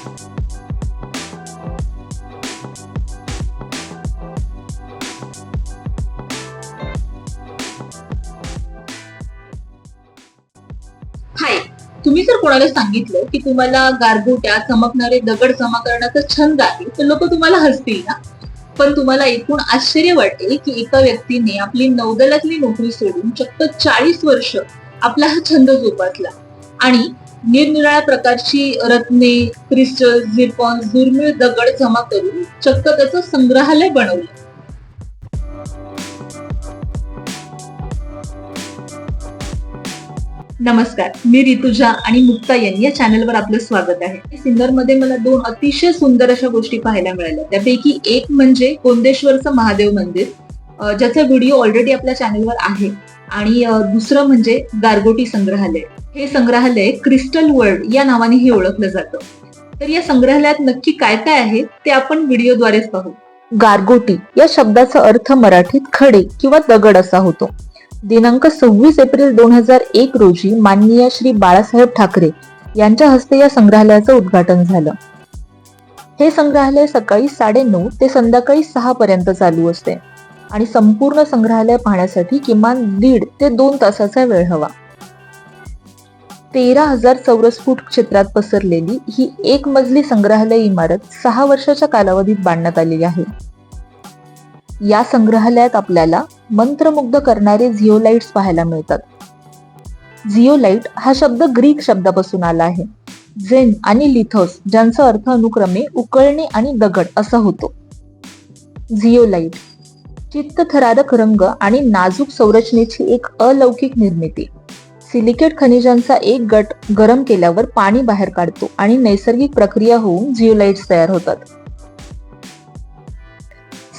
हाय. तुम्ही जर कोणाला सांगितलं की तुम्हाला गारगोट्या चमकणारे दगड जमा करण्याचा छंद आहे तर लोक तुम्हाला हसतील ना? पण तुम्हाला एकूण आश्चर्य वाटेल की एका व्यक्तीने आपली नौदलातली नोकरी सोडून चक्क चाळीस वर्ष आपला हा छंद जोपासला. आणि निरनिराळ्या प्रकारची रत्ने क्रिस्टल झिरपॉन दुर्मिळ दगड जमा करून चक्क त्याचं संग्रहालय बनवलं. नमस्कार मी रितुजा आणि मुक्ता यांनी या चॅनलवर आपलं स्वागत आहे. सिन्नरमध्ये मला दोन अतिशय सुंदर अशा गोष्टी पाहायला मिळाल्या. त्यापैकी एक म्हणजे कोंदेश्वरचं महादेव मंदिर ज्याचा व्हिडिओ ऑलरेडी आपल्या चॅनलवर आहे. आणि दुसरं म्हणजे गारगोटी संग्रहालय. हे संग्रहालय क्रिस्टल वर्ल्ड या नावानेही ओळखलं जातं. तर या संग्रहालयात नक्की काय काय आहे ते आपण व्हिडिओद्वारेच पाहू. गारगोटी या शब्दाचा अर्थ मराठीत खडे किंवा दगड असा होतो. दिनांक सव्वीस एप्रिल दोन हजार एक रोजी माननीय श्री बाळासाहेब ठाकरे यांच्या हस्ते या संग्रहालयाचं उद्घाटन झालं. हे संग्रहालय सकाळी साडेनऊ ते संध्याकाळी सहा पर्यंत चालू असते. आणि संपूर्ण संग्रहालय पाहण्यासाठी किमान दीड ते दोन तासाचा वेळ हवा. तेरा हजार चौरस फूट क्षेत्रात पसरलेली ही एक मजली संग्रहालय इमारत सहा वर्षाच्या कालावधीत बांधण्यात आलेली आहे. या संग्रहालयात आपल्याला मंत्रमुग्ध करणारे झिओलाइट्स पाहायला मिळतात. झिओलाइट हा शब्द ग्रीक शब्दापासून आला आहे. झेन आणि लिथोस ज्यांचा अर्थ अनुक्रमे उकळणे आणि दगड असा होतो. झिओलाइट चित्तथरारक रंग आणि नाजूक संरचनेची एक अलौकिक निर्मिती. सिलिकेट खनिजांचा एक गट गरम केल्यावर पाणी बाहेर काढतो आणि नैसर्गिक प्रक्रिया होऊन जिओलाइट्स तयार होतात.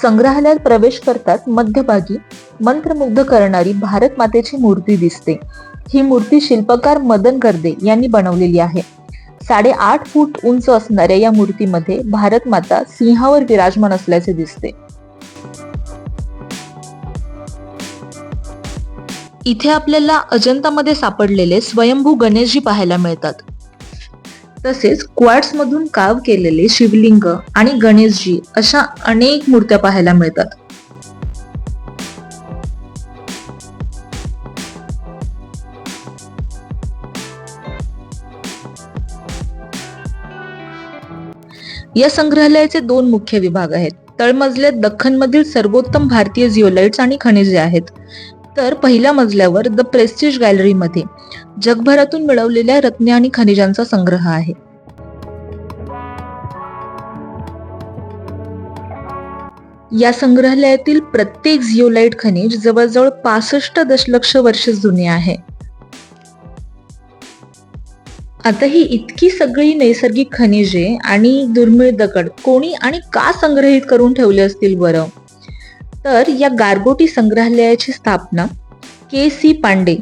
संग्रहालयात प्रवेश करताच मध्यभागी मंत्रमुग्ध करणारी भारत मातेची मूर्ती दिसते. ही मूर्ती शिल्पकार मदन गर्दे यांनी बनवलेली आहे. साडेआठ फूट उंच असणाऱ्या या मूर्तीमध्ये भारत माता सिंहावर विराजमान असल्याचे दिसते. इथे आपल्याला अजंतामध्ये सापडलेले स्वयंभू गणेशजी पाहायला मिळतात. तसेच क्वार्ट्समधून काव केलेले शिवलिंग आणि गणेशजी अशा अनेक मूर्त्या पाहायला मिळतात. या संग्रहालयाचे दोन मुख्य विभाग आहेत. तळमजल्यात दख्खनमधील सर्वोत्तम भारतीय जिओलाइट्स आणि खनिजे आहेत. तर पहिल्या मजल्यावर द प्रेस्टिज गॅलरीमध्ये जगभरातून मिळवलेल्या रत्ने आणि खनिजांचा संग्रह आहे. या संग्रहालयातील प्रत्येक झिओलाइट खनिज जवळजवळ पासष्ट दशलक्ष वर्ष जुने आहे. आता ही इतकी सगळी नैसर्गिक खनिजे आणि दुर्मिळ दगड कोणी आणि का संग्रहित करून ठेवले असतील बरं? तर या गारगोटी संग्रहालयाची स्थापना के सी पांडे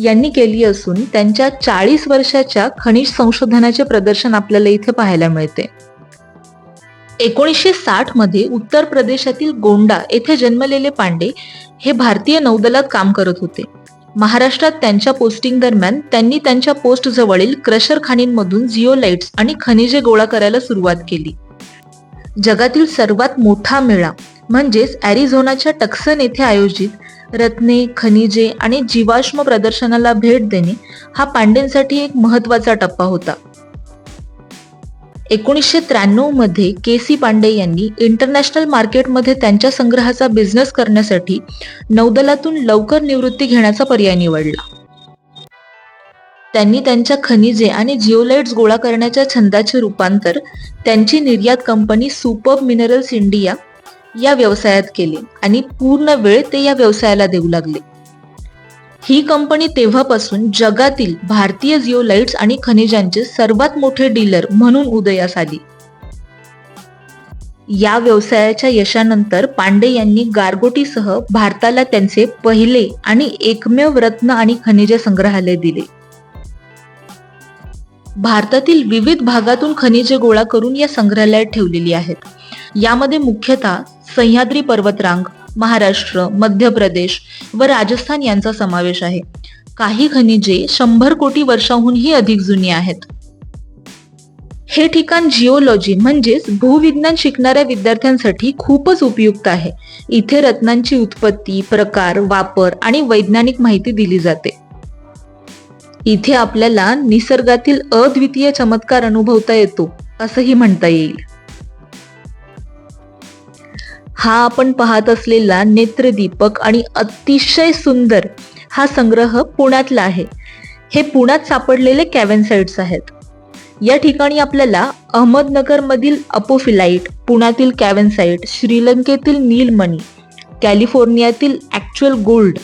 यांनी केली असून त्यांच्या चाळीस वर्षाच्या खनिज संशोधनाचे प्रदर्शन आपल्याला इथे पाहायला मिळते. एकोणीसशे साठमध्ये उत्तर प्रदेशातील गोंडा येथे जन्मलेले पांडे हे भारतीय नौदलात काम करत होते. महाराष्ट्रात त्यांच्या पोस्टिंग दरम्यान त्यांनी त्यांच्या पोस्ट जवळील क्रशर खाणींमधून झिओलाइट्स आणि खनिजे गोळा करायला सुरुवात केली. जगातील सर्वात मोठा मेळा म्हणजेच ॲरिझोनाच्या टक्सन येथे आयोजित रत्ने खनिजे आणि जीवाश्म प्रदर्शनाला भेट देणे हा पांडेंसाठी एक महत्त्वाचा टप्पा होता. एकोणीसशे त्र्याण्णवमध्ये के सी पांडे यांनी इंटरनॅशनल मार्केटमध्ये त्यांच्या संग्रहाचा बिझनेस करण्यासाठी नौदलातून लवकर निवृत्ती घेण्याचा पर्याय निवडला. त्यांनी त्यांच्या खनिजे आणि जिओलाइट्स गोळा करण्याच्या छंदाचे रूपांतर त्यांची निर्यात कंपनी सुपर मिनरल्स इंडिया या व्यवसायात केले आणि पूर्ण वेळ ते या व्यवसायाला देऊ लागले. ही कंपनी तेव्हापासून जगातील भारतीय जिओलाइट्स आणि खनिजांचे सर्वात मोठे डीलर म्हणून उदयास आली. या व्यवसायाच्या यशानंतर पांडे यांनी गारगोटीसह भारताला त्यांचे पहिले आणि एकमेव रत्न आणि खनिजे संग्रहालय दिले. भारतातील विविध भागातून खनिजे गोळा करून या संग्रहालयात ठेवलेली आहेत. यामध्ये मुख्यतः सह्याद्री पर्वतरांग महाराष्ट्र मध्य प्रदेश व राजस्थान यांचा समावेश आहे. काही खनिजे शंभर कोटी वर्षांहूनही अधिक जुनी आहेत. हे ठिकाण जिओलॉजी म्हणजेच भूविज्ञान शिकणाऱ्या विद्यार्थ्यांसाठी खूपच उपयुक्त आहे. इथे रत्नांची उत्पत्ती प्रकार वापर आणि वैज्ञानिक माहिती दिली जाते. इथे आपल्याला निसर्गातील अद्वितीय चमत्कार अनुभवता येतो असंही म्हणता येईल. हा आपण पाहत असलेला नेत्रदीपक आणि अतिशय सुंदर हा संग्रह पुण्यातला आहे. हे पुण्यात सापडलेले कॅव्हनसाईट्स आहेत. या ठिकाणी आपल्याला अहमदनगरमधील अपोफिलाईट पुण्यातील कॅव्हनसाईट श्रीलंकेतील नीलमणी कॅलिफोर्नियातील ॲक्च्युअल गोल्ड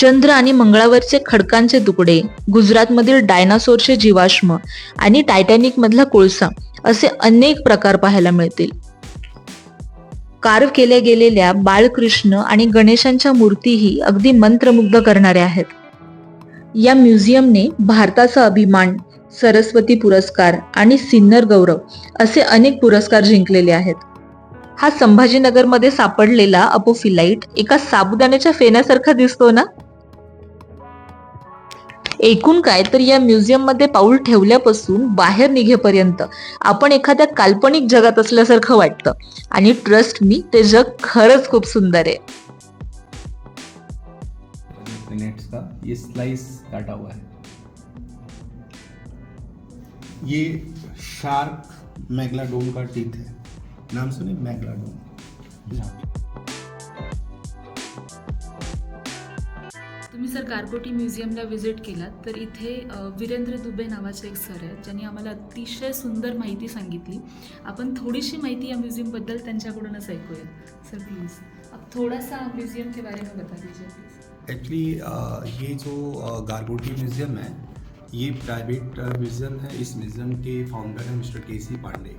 चंद्र आणि मंगळावरचे खडकांचे तुकडे गुजरातमधील डायनासोरचे जीवाश्म आणि टायटॅनिकमधला कोळसा असे अनेक प्रकार पाहायला मिळतील. कार्व केल्या गेलेल्या बाळकृष्ण आणि गणेशांच्या मूर्तीही अगदी मंत्रमुग्ध करणाऱ्या आहेत. या म्युझियमने भारताचा अभिमान सरस्वती पुरस्कार आणि सिन्नर गौरव असे अनेक पुरस्कार जिंकलेले आहेत. हा संभाजीनगरमध्ये सापडलेला अपोफिलाइट एका साबुदाण्याच्या फेण्यासारखा दिसतो ना? एकूण काय तर या म्युझियममध्ये पाऊल ठेवल्यापासून बाहेर निघेपर्यंत आपण एखाद्या काल्पनिक जगात असल्यासारखं वाटतं. आणि ट्रस्ट मी ते जग खरंच खूप सुंदर आहे. मिनट्स का ये स्लाइस काटा हुआ है। ये शार्क मैगलाडोन का टीथ है। नाम सुने मैगलाडोन? तुम्ही जर गारगोटी म्युझियमला व्हिजिट केलात तर इथे वीरेंद्र दुबे नावाचे एक सर आहेत ज्यांनी आम्हाला अतिशय सुंदर माहिती सांगितली. आपण थोडीशी माहिती या म्युझियमबद्दल त्यांच्याकडूनच ऐकूया सर प्लीज. आप थोड़ा सा के बारे में बता दीजिए प्लीज. एक्चुअली ये जो गारगोटी म्यूज़ियम है ये प्राइवेट म्यूज़ियम है इस म्यूज़ियम के फाउंडर हैं मिस्टर के सी पांडे।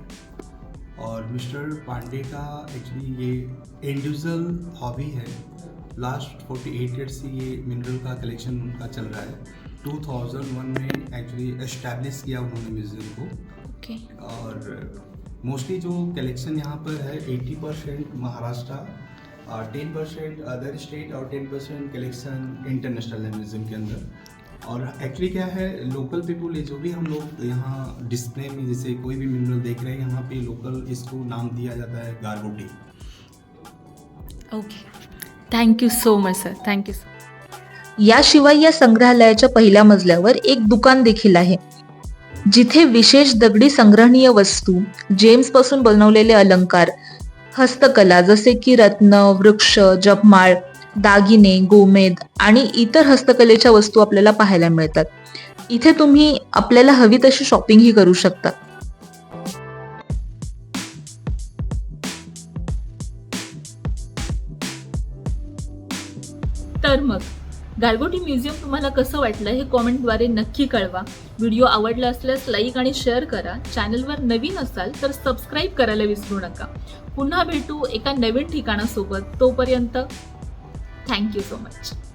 और मिस्टर पांडे का एक्चुअली ये इंडिविजुअल हॉबी है। लास्ट 48 ईयर्स से ये मिनरल का कलेक्शन उनका चल रहा है। 2001 में एक्चुअली एस्टैब्लिश किया उन्होंने म्यूज़ियम को। ओके और मोस्टली जो कलेक्शन यहाँ पर है 80 परसेंट महाराष्ट्र और टेन परसेंट अदर स्टेट और टेन परसेंट कलेक्शन इंटरनेशनल है म्यूज़ियम के अंदर। और एक्चुअली क्या है लोकल पीपुल ये जो भी हम लोग यहाँ डिस्प्ले में जैसे कोई भी मिनरल देख रहे हैं यहाँ पे लोकल इसको नाम दिया जाता है Gargoti. Okay thank you so much sir thank you so याशिवाय या संग्रहालयाच्या पहिल्या मजल्यावर एक दुकान देखील आहे जिथे विशेष दगडी संग्रहणीय वस्तू जेम्सपासून बनवलेले अलंकार हस्तकला जसे की रत्न वृक्ष जपमाळ दागिने गोमेद आणि इतर हस्तकलेच्या वस्तू आपल्याला पाहायला मिळतात. इथे तुम्ही आपल्याला हवी तशी शॉपिंगही करू शकता. तर मग? गारगोटी म्युझियम तुम्हाला कसं वाटलं हे कॉमेंटद्वारे नक्की कळवा. व्हिडिओ आवडला असल्यास लाईक आणि शेअर करा. चॅनलवर नवीन असाल तर सबस्क्राईब करायला विसरू नका. पुन्हा भेटू एका नवीन ठिकाणासोबत. तोपर्यंत थँक्यू सो मच